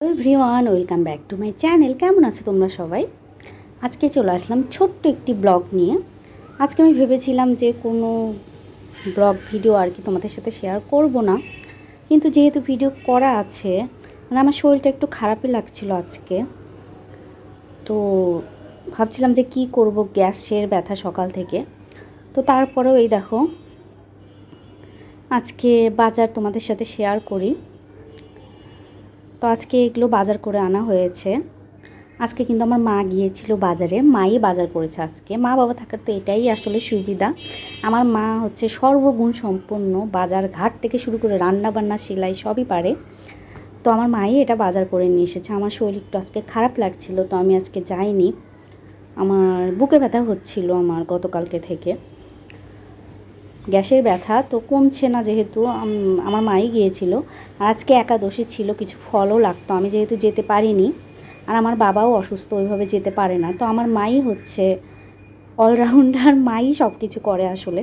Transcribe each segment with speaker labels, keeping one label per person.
Speaker 1: Everyone, welcome back to my channel. কেমন আছো তোমরা সবাই? আজকে চলে আসলাম ছোট্ট একটি ব্লগ নিয়ে। আজকে আমি ভেবেছিলাম যে কোনো ব্লগ ভিডিও আর কি তোমাদের সাথে শেয়ার করব না। কিন্তু যেহেতু ভিডিও করা আছে মানে আমার শরীরটা একটু খারাপই লাগছিল আজকে। তো ভাবছিলাম যে কি করব গ্যাসের ব্যথা সকাল থেকে। তো তারপরেও এই দেখো, আজকে বাজার তোমাদের সাথে শেয়ার করি। তো আজকে এগুলো বাজার করে আনা হয়েছে। আজকে কিন্তু আমার মা গিয়েছিল বাজারে, মাই বাজার করেছে আজকে। মা বাবা থাকার তো এটাই আসলে সুবিধা। আমার মা হচ্ছে সর্বগুণ সম্পন্ন বাজার ঘাট থেকে শুরু করে রান্না বান্না সেলাই সবই পারে। তো আমার মাই এটা বাজার করে নিয়ে এসেছে। আমার শরীর একটু আজকে খারাপ লাগছিল, তো আমি আজকে যাইনি। আমার বুকে ব্যথা হচ্ছিল আমার গতকালকে থেকে। গ্যাসের ব্যথা তো কমছে না যেহেতু আমার মাই গিয়েছিল। আর আজকে একাদশী ছিল, কিছু ফলও লাগতো, আমি যেহেতু যেতে পারিনি। আর আমার বাবাও অসুস্থ, ওইভাবে যেতে পারে না। তো আমার মাই হচ্ছে অলরাউন্ডার, মাই সব কিছু করে আসলে।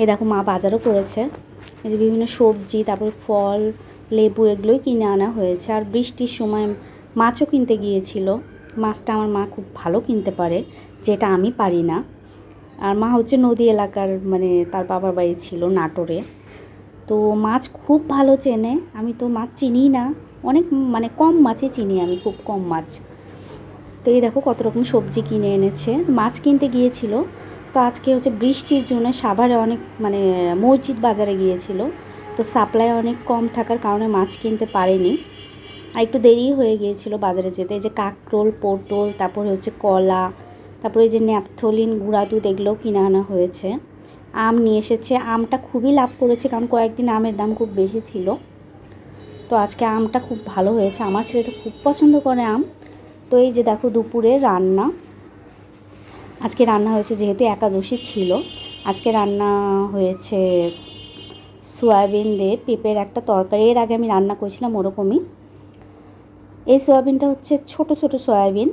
Speaker 1: এ দেখো, মা বাজারও করেছে। এই যে বিভিন্ন সবজি, তারপর ফল, লেবু এগুলোই কিনে আনা হয়েছে। আর বৃষ্টির সময় মাছও কিনতে গিয়েছিল। মাছটা আমার মা খুব ভালো কিনতে পারে, যেটা আমি পারি না। আর মা হচ্ছে নদী এলাকার মানে তার বাবার বাড়ি ছিল নাটোরে। তো মাছ খুব ভালো চেনে, আমি তো মাছ চিনি না। অনেক মানে কম মাছই চিনি আমি, খুব কম মাছ। তো এই দেখো কত রকম সবজি কিনে এনেছে। মাছ কিনতে গিয়েছিল। তো আজকে হচ্ছে বৃষ্টির জন্য সাভারে অনেক মানে মসজিদ বাজারে গিয়েছিল। তো সাপ্লাই অনেক কম থাকার কারণে মাছ কিনতে পারেনি। আর একটু দেরি হয়ে গিয়েছিল বাজারে যেতে। এই যে কাকরোল, পটল, তারপরে হচ্ছে কলা তারপরে যে ন্যাপথলিন গুঁড়া দুধ এগুলোও কিনে আনা হয়েছে। আম নিয়ে এসেছে। আমটা খুবই লাভ করেছে কারণ কয়েকদিন আমের দাম খুব বেশি ছিল। তো আজকে আমটা খুব ভালো হয়েছে। আমার ছেলে তো খুব পছন্দ করে আম। তো এই যে দেখো দুপুরে রান্না। আজকে রান্না হয়েছে যেহেতু একাদশী ছিল। আজকে রান্না হয়েছে সয়াবিন দিয়ে পেঁপের একটা তরকারি। এর আগে আমি রান্না করেছিলাম ওরকমই। এই সয়াবিনটা হচ্ছে ছোট ছোট সয়াবিন।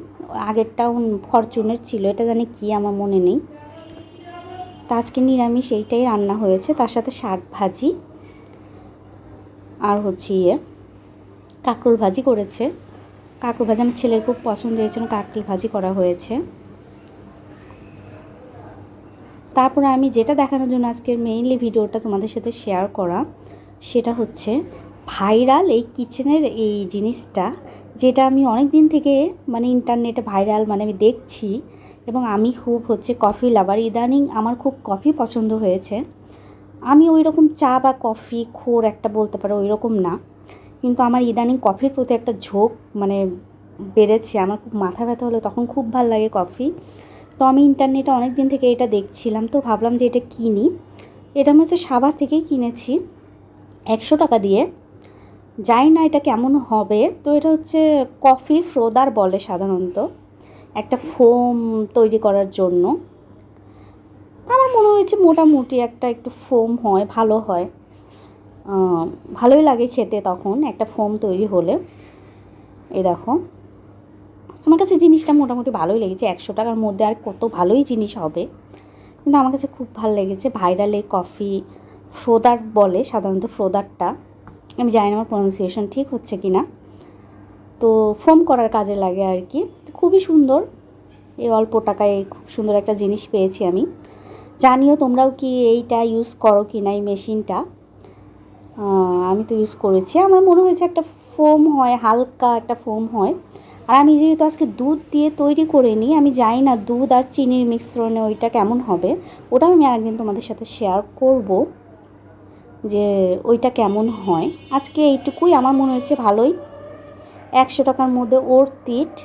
Speaker 1: আগেরটাও ফরচুনের ছিল, এটা জানি কি আমার মনে নেই। তা আজকে নিরামিষ এইটাই রান্না হয়েছে, তার সাথে শাক ভাজি আর হচ্ছে ইয়ে কাঁকরোল ভাজি করেছে। কাঁকরোল ভাজি আমার ছেলের খুব পছন্দ হয়েছে কাঁকরোল ভাজি করা হয়েছে। তারপরে আমি যেটা দেখানোর জন্য আজকের মেইনলি ভিডিওটা তোমাদের সাথে শেয়ার করা, সেটা হচ্ছে ভাইরাল এই কিচেনের এই জিনিসটা যেটা আমি অনেক দিন থেকে মানে ইন্টারনেটে ভাইরাল মানে আমি দেখছি এবং আমি খুব হচ্ছে কফি লাভার ইদানিং আমার খুব কফি পছন্দ হয়েছে। আমি ওই রকম চা বা কফি খোর একটা বলতে পারো ওই রকম না। কিন্তু আমার ইদানিং কফির প্রতি একটা ঝোঁক মানে বেড়েছে। আমার খুব মাথা ব্যথা হলে তখন খুব ভালো লাগে কফি তো আমি ইন্টারনেটে অনেক দিন থেকে এটা দেখছিলাম। তো ভাবলাম যে এটা কিনি। এটা আমি হচ্ছে সাভার থেকেই কিনেছি। একশো টাকা দিয়ে। জানি না এটা কেমন হবে। তো এটা হচ্ছে কফি ফ্রোদার বলে সাধারণত। একটা ফোম তৈরি করার জন্য। আমার মনে হয়েছে মোটামুটি একটা একটু ফোম হয়, ভালো হয়। ভালোই লাগে খেতে তখন, একটা ফোম তৈরি হলে। এই দেখো। আমার কাছে জিনিসটা মোটামুটি ভালোই লেগেছে, একশো টাকার মধ্যে আর কত ভালোই জিনিস হবে। কিন্তু আমার কাছে খুব ভালো লেগেছে ভাইরাল কফি ফ্রোদার বলে, সাধারণত ফ্রোদারটা। আমি জানি না আমার প্রনাউন্সিয়েশন ঠিক হচ্ছে কি না তো ফোম করার কাজে লাগে আর কি। খুবই সুন্দর। এই অল্প টাকায় খুব সুন্দর একটা জিনিস পেয়েছি আমি। জানিও তোমরাও কি এইটা ইউজ করো কি না এই মেশিনটা? আমি তো ইউজ করেছি। আমার মনে হয়েছে একটা ফোম হয়, হালকা একটা ফোম হয়। আর আমি যেহেতু আজকে দুধ দিয়ে তৈরি করে নিই, আমি জানি না দুধ আর চিনির মিশ্রণে ওইটা কেমন হবে। ওটাও আমি আরেকদিন তোমাদের সাথে শেয়ার করব। যে ওইটা কেমন হয়। আজকে এইটুকুই, আমার মনে হচ্ছে ভালোই। একশো টাকার মধ্যে ওর তিট।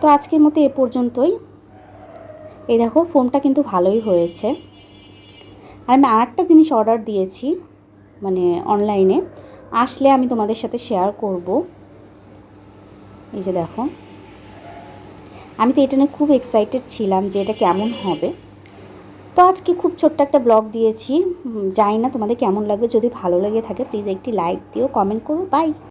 Speaker 1: তো আজকের মতো এ পর্যন্তই। এই দেখো, ফোনটা কিন্তু ভালোই হয়েছে। আর আমি আরেকটা জিনিস অর্ডার দিয়েছি মানে অনলাইনে। আসলে আমি তোমাদের সাথে শেয়ার করব। এই যে দেখো। আমি তো এটা নিয়ে খুব এক্সাইটেড ছিলাম যে এটা কেমন হবে। তো আজকে খুব ছোট্ট একটা ব্লগ দিয়েছি। জানি না তোমাদের কেমন লাগবে। যদি ভালো লেগে থাকে প্লিজ একটি লাইক দিও কমেন্ট করো। বাই